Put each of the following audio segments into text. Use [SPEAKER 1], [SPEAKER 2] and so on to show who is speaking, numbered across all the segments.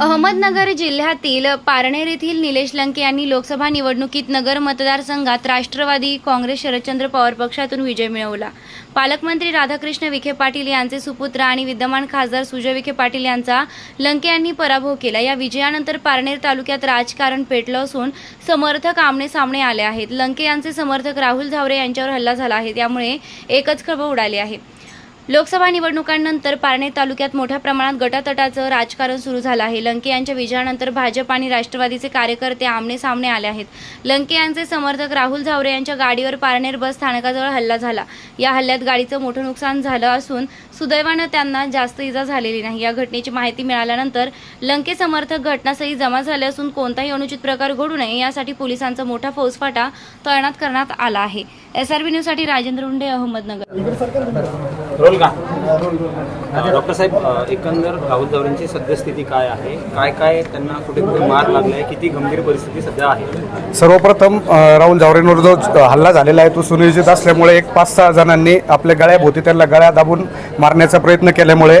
[SPEAKER 1] अहमदनगर जिल्ह्यातील पारनेर येथील निलेश लंके यांनी लोकसभा निवडणुकीत नगर मतदारसंघात राष्ट्रवादी काँग्रेस शरदचंद्र पवार पक्षातून विजय मिळवला. पालकमंत्री राधाकृष्ण विखे पाटील यांचे सुपुत्र आणि विद्यमान खासदार सुजय विखे पाटील यांचा लंके यांनी पराभव केला. या विजयानंतर पारनेर तालुक्यात राजकारण पेटलं असून समर्थक आमने सामने आले आहेत. लंके यांचे समर्थक राहुल झावरे यांच्यावर हल्ला झाला आहे. त्यामुळे एकच खळबळ उडाली आहे. लोकसभा निवडणुकांनंतर पारनेर तालुक्यात मोठ्या प्रमाणात गटातटाचं राजकारण सुरू झालं आहे. लंके यांच्या विजयानंतर भाजप आणि राष्ट्रवादीचे कार्यकर्ते आमने सामने आले आहेत. लंके यांचे समर्थक राहुल झावरे यांच्या गाडीवर पारनेर बस स्थानकाजवळ हल्ला झाला. या हल्ल्यात गाडीचं मोठं नुकसान झालं असून सुदैवानं त्यांना जास्त इजा झालेली नाही. या घटनेची माहिती मिळाल्यानंतर लंके समर्थक घटनास्थळी जमा झाले असून कोणताही अनुचित प्रकार घडू नये यासाठी पोलिसांचा मोठा फौजफाटा तैनात करण्यात आला आहे. एसआरबी न्यूजसाठी राजेंद्र उंडे अहमदनगर.
[SPEAKER 2] रोल का? डॉक्टर साहेब एकंदर राहुल जावरेंची सद्यस्थिती काय आहे? काय काय त्यांना कुठे कुठे मार लागलाय? किती गंभीर परिस्थिती सध्या आहे?
[SPEAKER 3] सर्वप्रथम राहुल जावरेंवर जो हल्ला झालेला आहे तो सुनियोजित असल्यामुळे एक पाच सहा जणांनी आपल्या गळ्याभोवती त्यांना गळ्या दाबून मारण्याचा प्रयत्न केल्यामुळे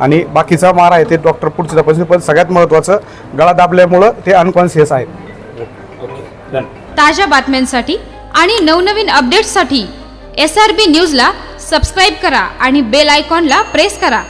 [SPEAKER 3] आणि बाकीचा मार आहे ते डॉक्टर पुढची तपासणी पण सगळ्यात महत्त्वाचं गळा दाबल्यामुळं ते अनकॉन्शियस आहेत
[SPEAKER 4] ताज्या बातम्यांसाठी आणि नवनवीन अपडेट्ससाठी एस आर बी न्यूजला सबस्क्राईब करा आणि बेल आयकॉनला प्रेस करा.